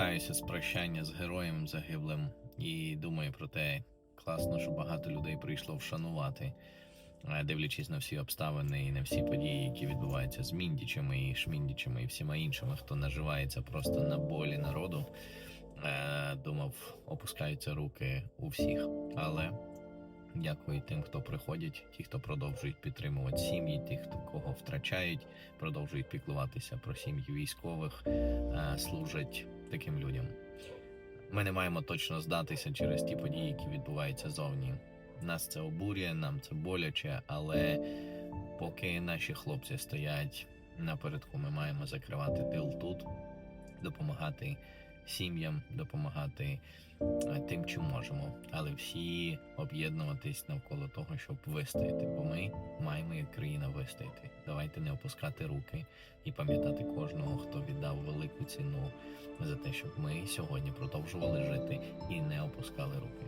повертаюся з прощання з героєм загиблим і думаю про те, класно, що багато людей прийшло вшанувати, е, дивлячись на всі обставини і на всі події, які відбуваються з міндічами і шміндічами і всіма іншими, хто наживається просто на болі народу. Е, Думав, опускаються руки у всіх, але. Дякую тим, хто приходять, ті, хто продовжують підтримувати сім'ї, ті, хто кого втрачають, продовжують піклуватися про сім'ї військових, е, служать таким людям. Ми не маємо точно здатися через ті події, які відбуваються зовні. Нас це обурює, нам це боляче, але поки наші хлопці стоять напередку, ми маємо закривати тил тут, допомагати сім'ям, допомагати е, тим, чим можемо, але всі об'єднуватись навколо того, щоб вистояти. Бо ми маємо як. Давайте не опускати руки і пам'ятати кожного, хто віддав велику ціну за те, щоб ми сьогодні продовжували жити і не опускали руки.